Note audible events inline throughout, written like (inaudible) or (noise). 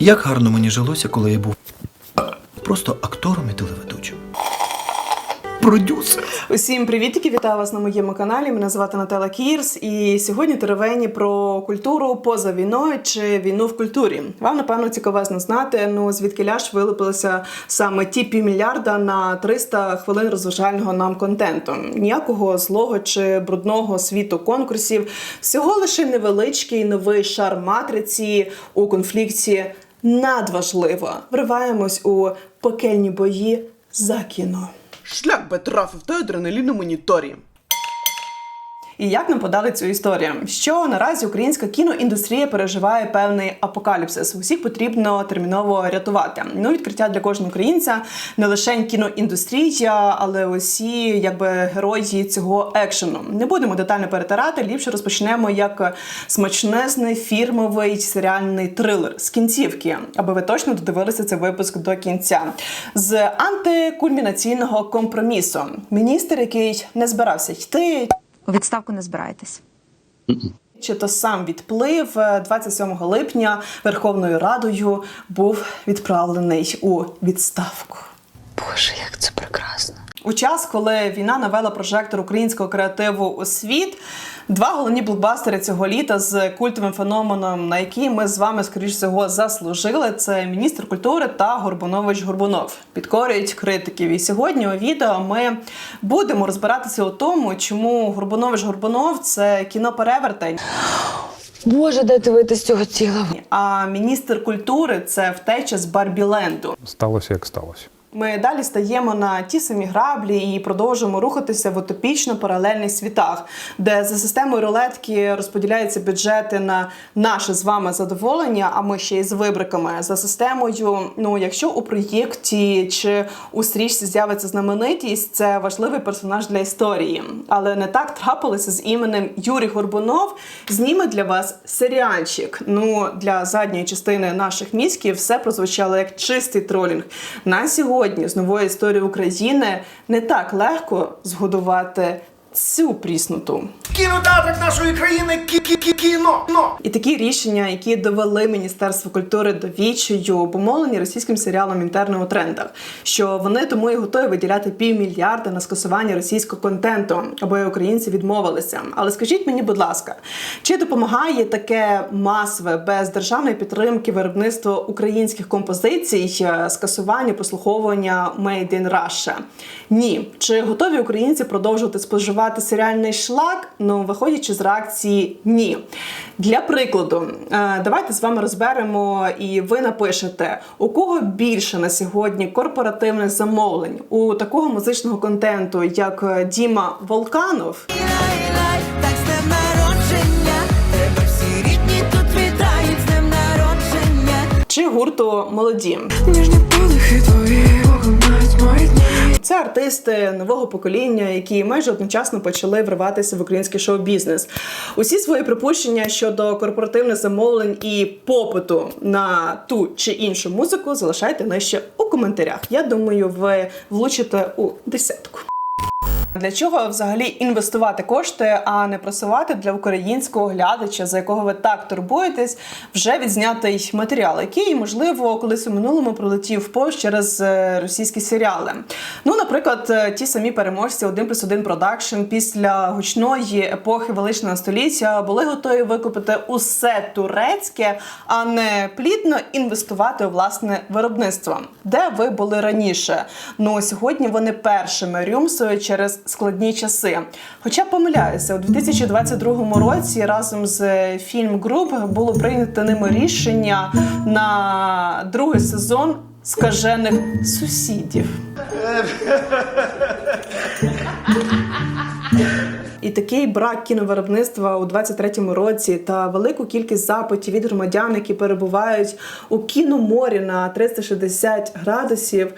Як гарно мені жилося, коли я був просто актором і телеведучим. Продюсер. Усім привітки, вітаю вас на моєму каналі. Мене звати Наталя Кірс, і сьогодні теревені про культуру поза війною чи війну в культурі. Вам напевно цікавезно знати. Ну звідки ляж вилупилися саме ті півмільярда на 300 хвилин розважального нам контенту. Ніякого злого чи брудного світу конкурсів, всього лише невеличкий новий шар матриці у конфлікті. Надважливо вриваємось у пекельні бої за кіно. Шлях би трафив той адреналіну моніторі. І як нам подали цю історію? Що наразі українська кіноіндустрія переживає певний апокаліпсис. Усіх потрібно терміново рятувати. Ну, відкриття для кожного українця не лише кіноіндустрія, але усі якби герої цього екшену. Не будемо детально перетирати. Ліпше розпочнемо як смачнезний фірмовий серіальний трилер з кінцівки, аби ви точно додивилися цей випуск до кінця. З антикульмінаційного компромісу. Міністр, який не збирався йти, У відставку не збираєтесь. чи то сам відплив е, 27 липня Верховною Радою був відправлений у відставку. Боже, як це прекрасно. У час, коли війна навела прожектор українського креативу у світ, два головні блокбастери цього літа з культовим феноменом, на який ми з вами, скоріш всього, заслужили, це міністр культури та Горбунович Горбунов. Підкорюють критиків. І сьогодні у відео ми будемо розбиратися у тому, чому Горбунович Горбунов це кіно перевертень. Боже, де ти вийти з цього тіла? А міністр культури це втеча з Барбіленду. Сталося, як сталося. Ми далі стаємо на ті самі граблі і продовжуємо рухатися в утопічно паралельних світах, де за системою рулетки розподіляються бюджети на наше з вами задоволення, а ми ще й з вибриками за системою. Ну, якщо у проєкті чи у стрічці з'явиться знаменитість, це важливий персонаж для історії. Але не так трапилося з іменем Юрій Горбунов. Зніме для вас серіальчик. Ну для задньої частини наших мізків все прозвучало як чистий тролінг. На сьогодні з нової історії України не так легко згодувати цю пріснуту. Кінотеатр нашої країни кіно. І такі рішення, які довели Міністерство культури до відчаю, обумовлені російським серіалом інтерне у трендах, що вони тому і готові виділяти півмільярда на скасування російського контенту, аби українці відмовилися. Але скажіть мені, будь ласка, чи допомагає таке масове без державної підтримки виробництво українських композицій е, скасуванню прослуховування Made in Russia? Ні. Чи готові українці продовжувати споживати серіальний шлак? Ну, виходячи з реакції ні. Для прикладу, е, давайте з вами розберемо, і ви напишете, у кого більше на сьогодні корпоративних замовлень у такого музичного контенту, як е, Діма Волканов. Чи гурту молоді Ніжні артисти нового покоління, які майже одночасно почали вриватися в український шоу-бізнес. Усі свої припущення щодо корпоративних замовлень і попиту на ту чи іншу музику залишайте нижче у коментарях. Я думаю, ви влучите у десятку. Для чого взагалі інвестувати кошти, а не просувати для українського глядача, за якого ви так турбуєтесь, вже відзнятий матеріал, який, можливо, колись у минулому пролетів повз через е, російські серіали. Ну, наприклад, е, ті самі переможці 1 плюс 1 продакшн після гучної епохи величного століття були готові викупити усе турецьке, а не плідно інвестувати у власне виробництво. Де ви були раніше? Ну сьогодні вони першими рюмсують через складні часи. Хоча помиляюся, у 2022 році разом з фільм Груп було прийнято ними рішення на другий сезон скажених сусідів. (laughs) І такий брак кіновиробництва у 23-му році та велику кількість запитів від громадян, які перебувають у кіноморі на 360 градусів.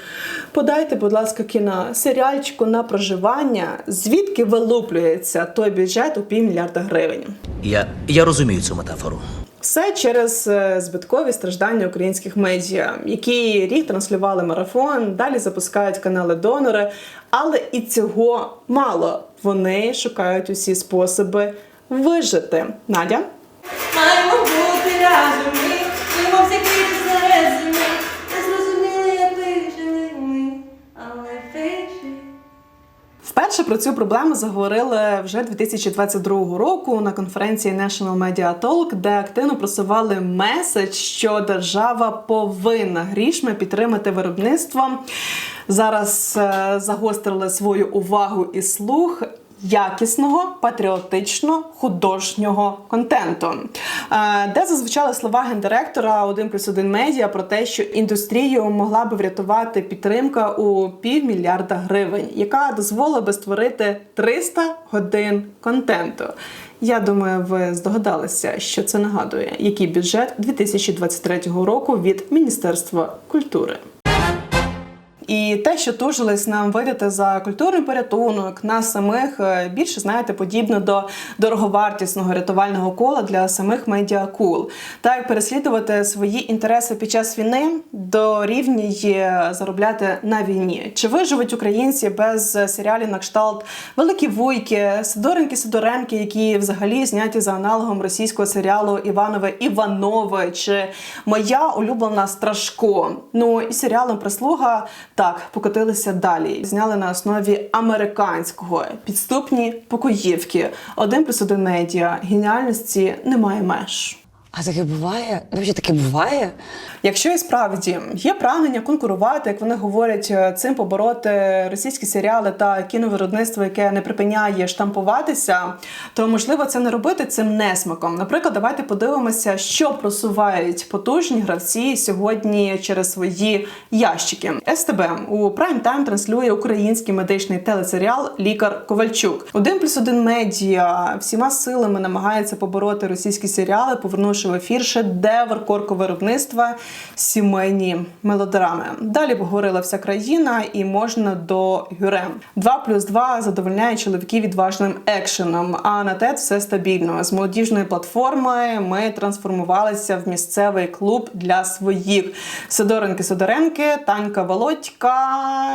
Подайте, будь ласка, кіно серіальчику на проживання, звідки вилуплюється той бюджет у півмільярда гривень. Я, я розумію цю метафору. Все через е, збиткові страждання українських медіа, які рік транслювали марафон, далі запускають канали донори. Але і цього мало вони шукають усі способи вижити. Надя маємо бути разом. Ми. Не зрозуміли, як вижили ми, але вижили. Вперше про цю проблему заговорили вже 2022 року на конференції National Media Talk, де активно просували меседж, що держава повинна грішми підтримати виробництво Зараз е, загострили свою увагу і слух. Якісного патріотично художнього контенту, е, де зазвучали слова гендиректора 1 плюс 1 медіа про те, що індустрію могла би врятувати підтримка у півмільярда гривень, яка дозволила би створити 300 годин контенту. Я думаю, ви здогадалися, що це нагадує, який бюджет 2023 року від Міністерства культури. І те, що тужились нам видати за культурний порятунок, нас самих е, більше знаєте, подібно до дороговартісного рятувального кола для самих медіакул. Так переслідувати свої інтереси під час війни дорівнює заробляти на війні. Чи виживуть українці без серіалів на кшталт Великі Вуйки, Сидоренки Сидоренки, які взагалі зняті за аналогом російського серіалу Іванове Іванове чи Моя улюблена Страшко. Ну і серіалом Прислуга так покотилися далі. Зняли на основі американського підступні покоївки. Один плюс один медіа. Геніальності немає меж. А таке буває? Взагалі таке буває? Якщо і справді є прагнення конкурувати, як вони говорять, е, цим побороти російські серіали та кіновиробництво, яке не припиняє штампуватися, то можливо це не робити цим несмаком. Наприклад, давайте подивимося, що просувають потужні гравці сьогодні через свої ящики. СТБ у прайм тайм транслює український медичний телесеріал Лікар Ковальчук. Один плюс один медіа всіма силами намагається побороти російські серіали, повернувши в ефір шедевр корковиробництва сімейні мелодрами. Далі поговорила вся країна, і можна до гюрем. 2 плюс 2 задовольняє чоловіків відважним екшеном. А на ТЕД все стабільно. З молодіжної платформи ми трансформувалися в місцевий клуб для своїх. Сидоренки Сидоренки, Танька Володька.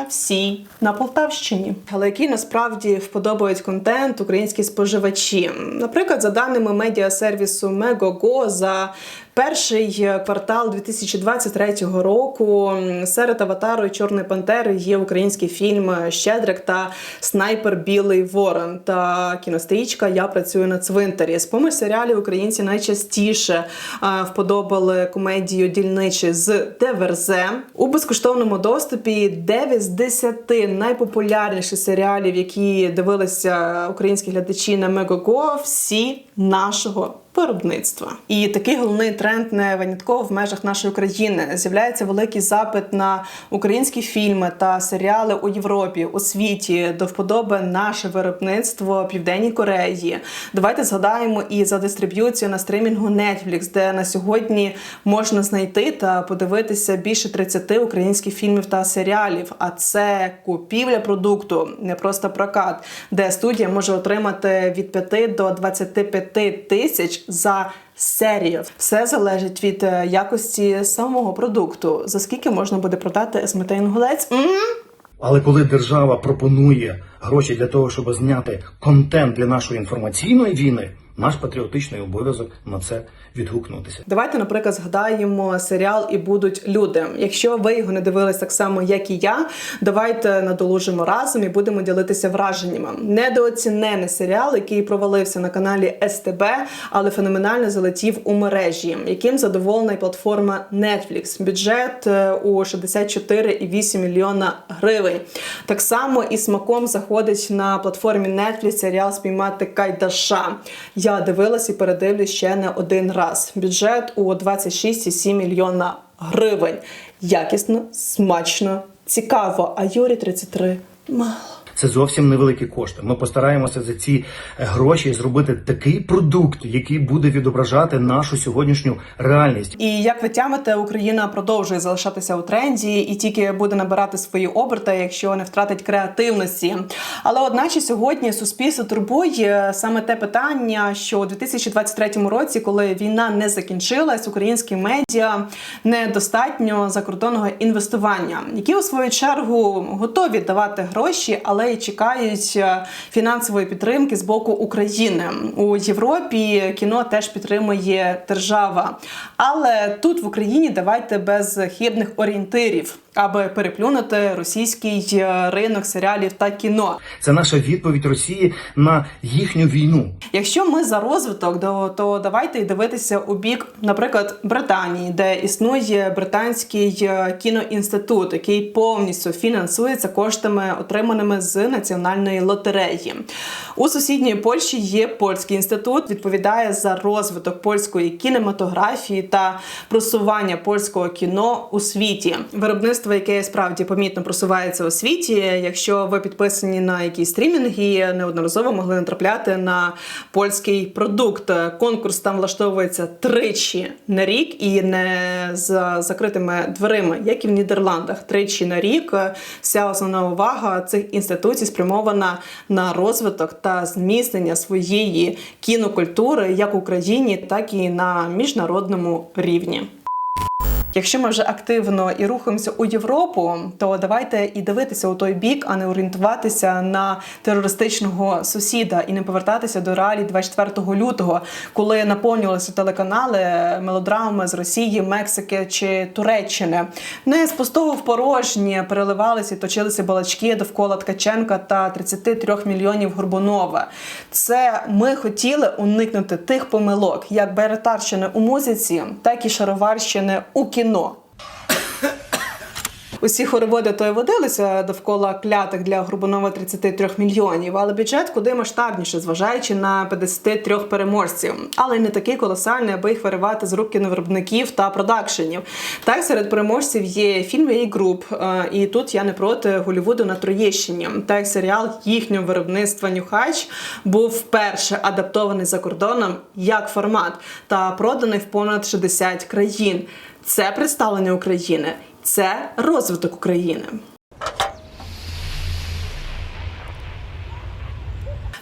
Всі на Полтавщині. Але який насправді вподобають контент українські споживачі. Наприклад, за даними медіасервісу Megogo, за Перший квартал 2023 року серед аватару і Чорної Пантери є український фільм Щедрик та Снайпер Білий Ворон та кінострічка Я працюю на цвинтарі. З поміж серіалів українці найчастіше вподобали комедію Дільничі з ДВРЗ у безкоштовному доступі. 9 з 10 найпопулярніших серіалів, які дивилися українські глядачі на Мегого, всі нашого виробництва. І такий головний тренд не винятково в межах нашої країни. З'являється великий запит на українські фільми та серіали у Європі, у світі до вподоби наше виробництво Південній Кореї. Давайте згадаємо і за дистриб'юцію на стримінгу Netflix, де на сьогодні можна знайти та подивитися більше 30 українських фільмів та серіалів. А це купівля продукту, не просто прокат, де студія може отримати від 5 до 25 тисяч за серію. Все залежить від е, якості самого продукту. За скільки можна буде продати? М? Але коли держава пропонує гроші для того, щоб зняти контент для нашої інформаційної війни, наш патріотичний обов'язок на це відгукнутися. Давайте, наприклад, згадаємо серіал і будуть люди. Якщо ви його не дивились так само, як і я, давайте надолужимо разом і будемо ділитися враженнями. Недооцінений серіал, який провалився на каналі СТБ, але феноменально залетів у мережі, яким задоволена і платформа Netflix. Бюджет е, у 64,8 мільйона гривень. Так само і смаком заходить на платформі Netflix серіал Спіймати Кайдаша. Я дивилась і передивлюсь ще не один раз. Бюджет у 26,7 мільйона гривень. Якісно, смачно, цікаво. А Юрі 33 мало. Це зовсім невеликі кошти. Ми постараємося за ці е, гроші зробити такий продукт, який буде відображати нашу сьогоднішню реальність. І як ви тямите, Україна продовжує залишатися у тренді і тільки буде набирати свої оберти, якщо не втратить креативності. Але одначе сьогодні суспільство турбує саме те питання, що у 2023 році, коли війна не закінчилась, українські медіа недостатньо закордонного інвестування, які у свою чергу готові давати гроші, але але й чекають е, фінансової підтримки з боку України. У Європі кіно теж підтримує держава. Але тут в Україні давайте без хибних орієнтирів, аби переплюнути російський е, ринок серіалів та кіно. Це наша відповідь Росії на їхню війну. Якщо ми за розвиток, то, давайте дивитися у бік, наприклад, Британії, де існує британський е, кіноінститут, який повністю фінансується коштами, отриманими з національної лотереї. У сусідній Польщі є польський інститут, відповідає за розвиток польської кінематографії та просування польського кіно у світі. Виробництво, яке справді помітно просувається у світі. Якщо ви підписані на якісь стрімінги, неодноразово могли натрапляти на польський продукт. Конкурс там влаштовується тричі на рік і не за закритими дверима, як і в Нідерландах. Тричі на рік вся основна увага цих інституцій спрямована на розвиток та зміцнення своєї кінокультури як в Україні, так і на міжнародному рівні. Якщо ми вже активно і рухаємося у Європу, то давайте і дивитися у той бік, а не орієнтуватися на терористичного сусіда і не повертатися до реалій 24 лютого, коли наповнювалися телеканали мелодрами з Росії, Мексики чи Туреччини. Не з пустого в порожнє переливалися точилися балачки довкола Ткаченка та 33 мільйонів Горбунова. Це ми хотіли уникнути тих помилок, як Байратарщини у музиці, так і шароварщини у кіно вино. Усі хороводи то й водилися довкола клятих для Горбунова 33 мільйонів, але бюджет куди масштабніше, зважаючи на 53 переможців, але й не такий колосальний, аби їх виривати з рук кіновиробників та продакшенів. Так, серед переможців є фільм «Ей груп, е, і тут я не проти Голівуду на Троєщині. Так серіал їхнього виробництва Нюхач був вперше адаптований за кордоном як формат та проданий в понад 60 країн. Це представлення України, це розвиток України.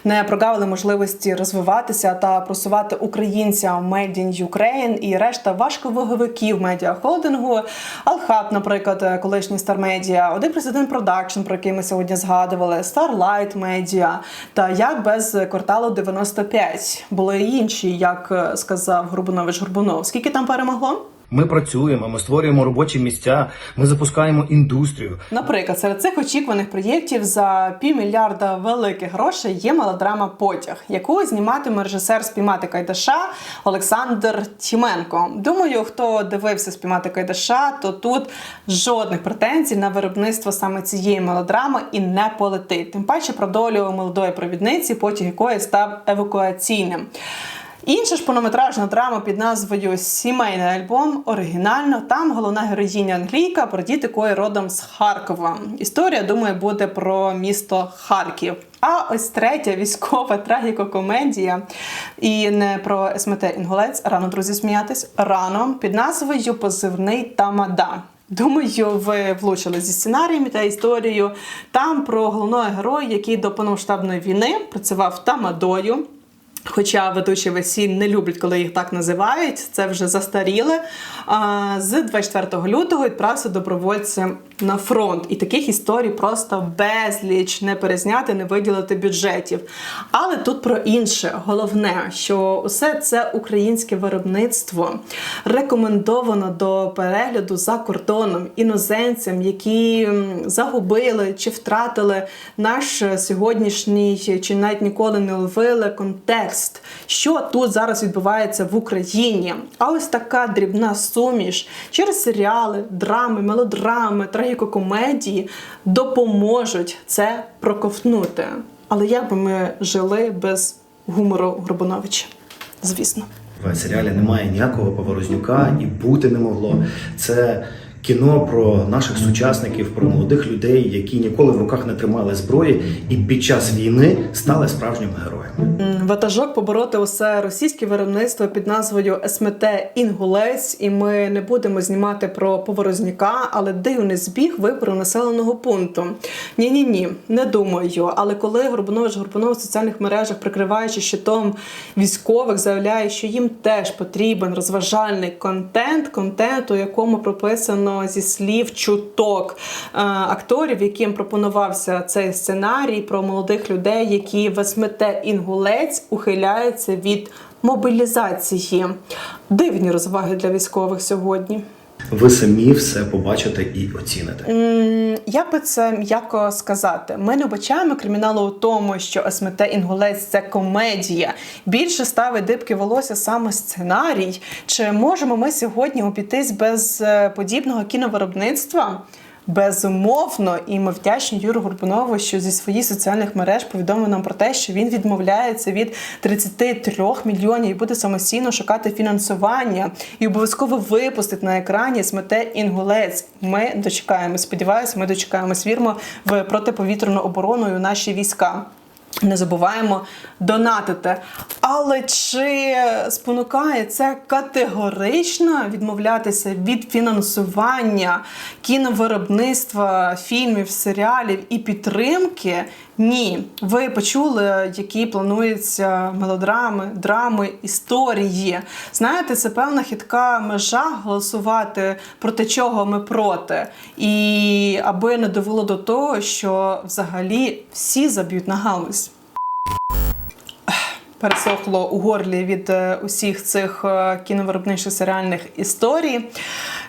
Не прогавили можливості розвиватися та просувати українцям Made in Ukraine і решта важковаговиків медіахолдингу. Алхаб, наприклад, колишній Media, один президент продакшн, про який ми сьогодні згадували, Starlight Media та як без кварталу 95. Були й інші, як сказав Горбунович Горбунов. Скільки там перемогло? Ми працюємо, ми створюємо робочі місця, ми запускаємо індустрію. Наприклад, серед цих очікуваних проєктів за півмільярда великих грошей є мелодрама Потяг, яку зніматиме режисер спіймати Кайдаша Олександр Тіменко. Думаю, хто дивився спіймати Кайдаша, то тут жодних претензій на виробництво саме цієї мелодрами і не полетить. Тим паче про долю молодої провідниці, потяг якої став евакуаційним. Інша ж повнометражна драма під назвою Сімейний альбом оригінально. Там головна героїня англійка, про діти якої родом з Харкова. Історія, думаю, буде про місто Харків. А ось третя військова трагікокомедія. І не про СМТ Інгулець. Рано, друзі, сміятись. Рано під назвою Позивний Тамада. Думаю, ви влучили зі сценаріями та історією. Там про головного героя, який до повномасштабної війни працював тамадою. Хоча ведучі весіль не люблять, коли їх так називають, це вже застаріле. З 24 лютого відправився добровольцем на фронт. І таких історій просто безліч не перезняти, не виділити бюджетів. Але тут про інше. Головне, що усе це українське виробництво рекомендовано до перегляду за кордоном іноземцям, які загубили чи втратили наш сьогоднішній, чи навіть ніколи не ловили контекст, що тут зараз відбувається в Україні. А ось така дрібна суміш через серіали, драми, мелодрами, трагікокомедії допоможуть це проковтнути. Але як би ми жили без гумору Горбановича? Звісно. В серіалі немає ніякого Поворознюка і бути не могло. Це кіно про наших сучасників, про молодих людей, які ніколи в руках не тримали зброї, і під час війни стали справжніми героями. Ватажок побороти усе російське виробництво під назвою СМТ Інгулець, і ми не будемо знімати про поворозняка, але дивний збіг вибору населеного пункту. Ні, ні, ні, не думаю. Але коли Горбунович Горбунов в соціальних мережах, прикриваючи щитом військових, заявляє, що їм теж потрібен розважальний контент, контент, у якому прописано зі слів чуток е, акторів, яким пропонувався цей сценарій про молодих людей, які весмете Інгулець ухиляються від мобілізації. Дивні розваги для військових сьогодні. Ви самі все побачите і оціните. М, Як би це м'яко сказати? Ми не вбачаємо криміналу у тому, що СМТ Інгулець це комедія. Більше ставить дибки волосся саме сценарій. Чи можемо ми сьогодні обійтись без е, подібного кіновиробництва? Безумовно, і ми вдячні Юру Горбунову, що зі своїх соціальних мереж повідомив нам про те, що він відмовляється від 33 мільйонів і буде самостійно шукати фінансування і обов'язково випустить на екрані смете інгулець. Ми дочекаємо. Сподіваюся, ми дочекаємось. Віримо в протиповітряну оборону і у наші війська. Не забуваємо донатити. Але чи спонукає це категорично відмовлятися від фінансування кіновиробництва, фільмів, серіалів і підтримки? Ні. Ви почули, які плануються мелодрами, драми, історії. Знаєте, це певна хитка межа голосувати проти чого ми проти. І аби не довело до того, що взагалі всі заб'ють на галузь пересохло у горлі від е, усіх цих е, кіновиробничих серіальних історій.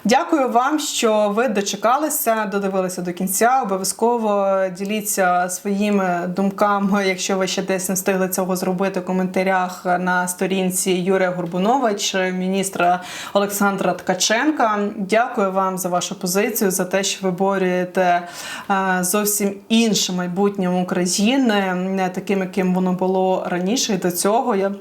Дякую вам, що ви дочекалися, додивилися до кінця. Обов'язково діліться своїми думками, якщо ви ще десь не встигли цього зробити в коментарях на сторінці Юрія Горбунова чи міністра Олександра Ткаченка. Дякую вам за вашу позицію, за те, що ви борюєте е, зовсім інше майбутнє України, не таким, яким воно було раніше. І до цього я.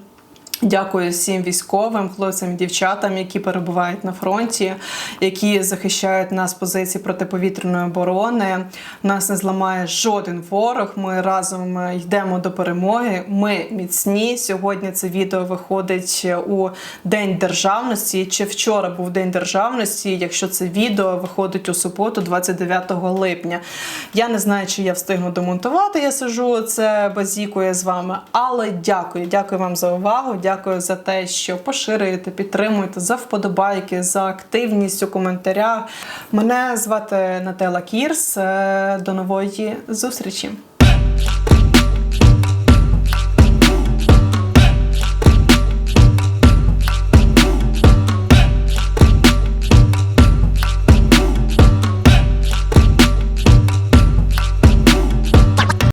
Дякую всім військовим, хлопцям і дівчатам, які перебувають на фронті, які захищають нас позиції протиповітряної оборони. Нас не зламає жоден ворог. Ми разом е, йдемо до перемоги. Ми міцні. Сьогодні це відео виходить у День державності. Чи вчора був День державності? Якщо це відео виходить у суботу, 29 липня. Я не знаю, чи я встигну домонтувати. Я сижу це базікує з вами. Але дякую, дякую вам за увагу. Дякую за те, що поширюєте, підтримуєте за вподобайки, за активність у коментарях. Мене звати Нателла Кірс. Е, До нової зустрічі.